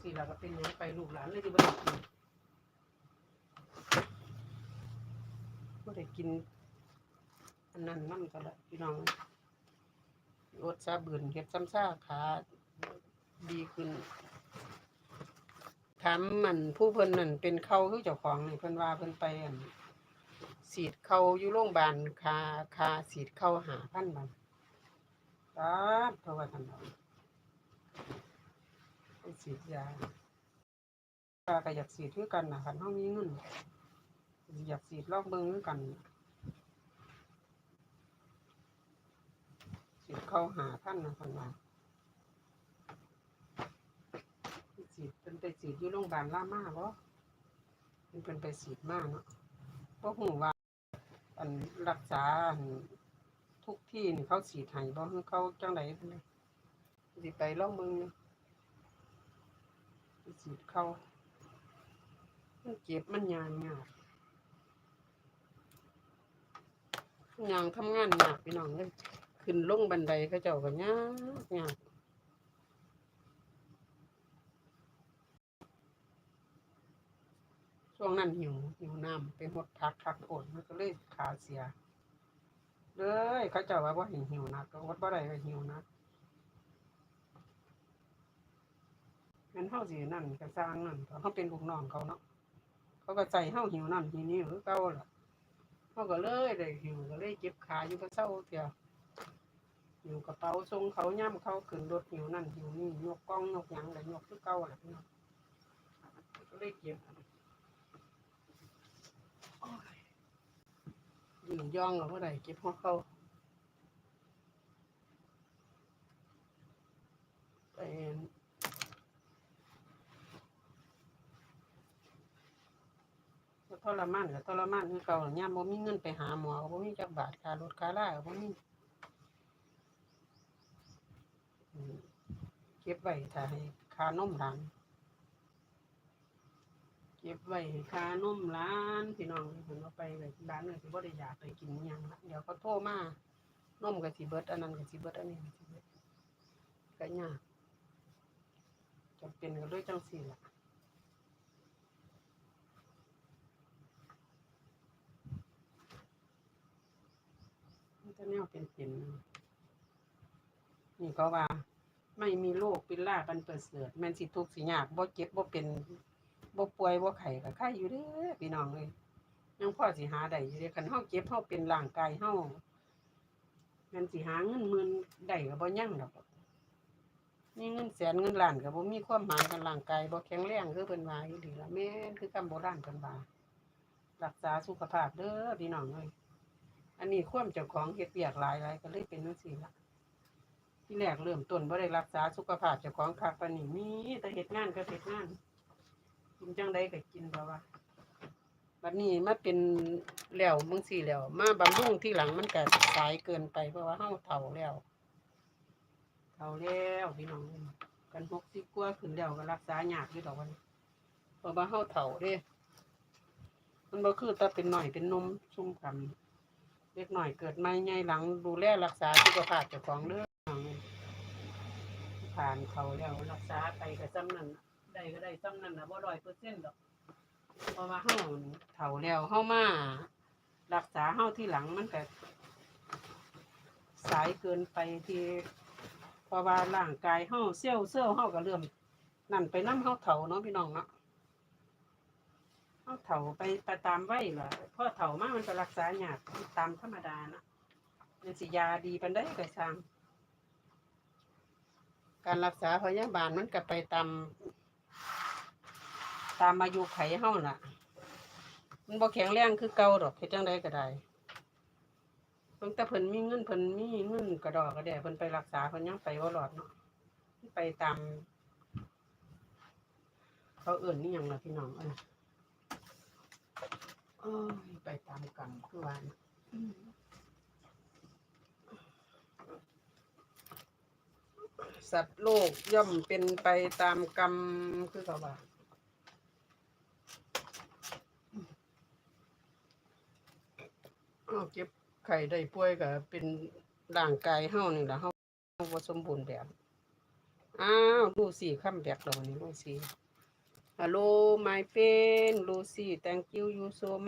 สี่เราก็เป็นหยังไปลูกหลานเลยที่บ่ได้กินบ่ได้กิน อันนั้นมันก็ได้พี่น้องอดซาบืนเฮ็ดซ้ำซ่าขาดีขึ้นถามมันผู้เพิ่นนั่นเป็นเขาคือเจ้าของนี่เพิ่นว่าเพิ่นไปอันสีดเขาอยู่โรงพยาบาลคาคาฉีดเข้าหาพันบาทตาดเพราะว่าท่านเอา ฉีดยาตาก็อยากฉีดคือกันนะคันเฮามีเงินอยากฉีดลองเบิ่งคือกันฉีดเข้าหาพันนะเพิ่นว่าฉีดเป็นไปฉีดอยู่โรงพยาบาลรามาบ่มันเป็นไปฉีดมากเนาะบ่ฮู้ว่าอันรักษานทุกที่นี่เขาฉีดให้บ่คือเขาจังไดเพิ่นสิไปลองมึง ไปฉีดเข้ามันเจ็บมันยางยากยางทำงานยากพี่น้องเลยขึ้นลงบันไดเขาเจ้าก็ยากยากช่วงนั้นหิวหิวน้ำไปหมดพักพักโอนมันก็เลยขาเสียเลยเขาเจ้าว่าว่าหิวหิวนะก็อดบ่ได้ก็หิวนะันเฮาสินั่นก็สร้างนั่นเขาเป็นลูกน้องเขาเนาะเขาก็ใจเฮาหิวนั่นหิวนี่คือเก่าล่ะเฮาก็เลยได้หิวก็เลยเจ็บขาอยู่ก็เศร้าเที่ยวหิวกระเป๋าทรงเขาย่ำเขาขึ้นรถหิวนั่นหิวนี่ยกกล้องยกหยังก็ยกคือเก่าล่ะพี่น้องก็เลยเจ็บยืนย่องกับเมื่อไหร่เก็บหัวเขาไป ทรมานกับทรมานคือเก่าย่ามบ่มีเงินไปหาหมอก็บ่มีจักบาทค่ารถค่าล่าก็บ่มีเก็บไว้ถ้าให้ค่านมหลานเก็บไว้ค่านมร้านพี่น้องเพิ่นเอาไปไว้ร้านนึงสิบ่ได้อยากไปกินอิหยังเดี๋ยวเขาโทรมานมก็สิเบิดอันนั้นก็สิเบิดอันนี้ก็สิเบิดก็ยากจำเป็นก็เลยจังซี่ล่ะ จะแนวเป็นเป็นนี่ก็ว่า ไม่มีโรคเป็นลาบันเประเสริฐแมนสิทุกสิยากบ่เจ็บบ่เป็นบ่ป่วยบ่ไข้ก็ไข้อยู่เด้อพี่น้องเอ้ยยังพ่อสิหาได้อยู่เด้คันเฮาเจ็บเฮาเป็นร่างกายเฮาแมนสิหาเงินหมื่นได้ก็บ่ยั่งดอกมีเงินแสนเงินล้านก็บ่มีความหมายกันร่างกายบ่แข็งแรงคือเพิ่นว่าอยู่ดีละแม่นคือคำโบราณเพิ่นว่ารักษาสุขภาพเด้อพี่น้องเอ้ย อันนี้ควมเจ้าของเฮ็ดเวียกหลายหลายก็เลยเป็นจังซี่ล่ะที่แรกเริ่มต้นบ่ได้รักษาสุขภาพเจ้าของคักปานนี้มีแต่เฮ็ดงานก็เฮ็ดงาน กินจังไดก็กินเพราะว่าบัดนี้มาเป็นแล้วมึงสี่แล้วมาบำรุงที่หลังมันก็สายเกินไปเพราะว่าเฮาเฒ่าแล้วเฒ่าแล้วพี่น้องกันหกสิบกว่าขึ้นแล้วก็รักษายากอยู่ดอกวันเพราะว่าเฮาเฒ่าเด้มันบ่คือแต่เป็นหน่อยเป็นนมชุ่มกัน เล็กหน่อยเกิดใหม่ใหญ่หลังดูแลรักษาสุขภาพเจ้าของเด้องผ่านเขาแล้วรักษาไปก็ซ้ำนั้นได้ก็ได้ซ้ำนั่นนะบ่ร้อยเปอร์เซ็นต์ดอกเพราะว่าเฮาเฒ่าแล้วเฮามารักษาเฮาที่หลังมันก็สายเกินไปที่เพราะว่าร่างกายเฮาเซลล์เซลล์เฮาก็เริ่มนั่นไปนํเฮาเฒ่าเนาะพี่น้องเนาะ เฮาเฒ่าไปไปตามไวัยล่ะพอเฒ่ามากมันก็รักษาหยากตามธรรมดานะมันสิยาดีปานใดก็สร้างการรักษาพยาบาลมันก็ไปตาม ตามอายุไขเฮาล่ะ มันบ่แข็งแรงคือเก่าดอกเฮ็ดจังไดก็ได้เพิ่นแต่เพิ่นมีเงินเพิ่นมีเงินกระดอกกระแดเพิ่นไปรักษาเพิ่นยังไปบ่รอดเนาะไปตาม เขาเอื่นนี่ยังล่ะพี่น้องเอ้ย โอ้ยไปตามกรรมคือว่านสัตว์โลกย่อมเป็นไปตามกรรมคือเขาว่าเฮาเจ็บไข้ได้ป่วยก็เป็นร่างกายเฮานี่ล่ะเฮาบ่สมบูรณ์แบบ อ้าวลูซี่คัมแบ็กแล้ววันนี้ลูซี่ Hello my friend Lucy thank you you so much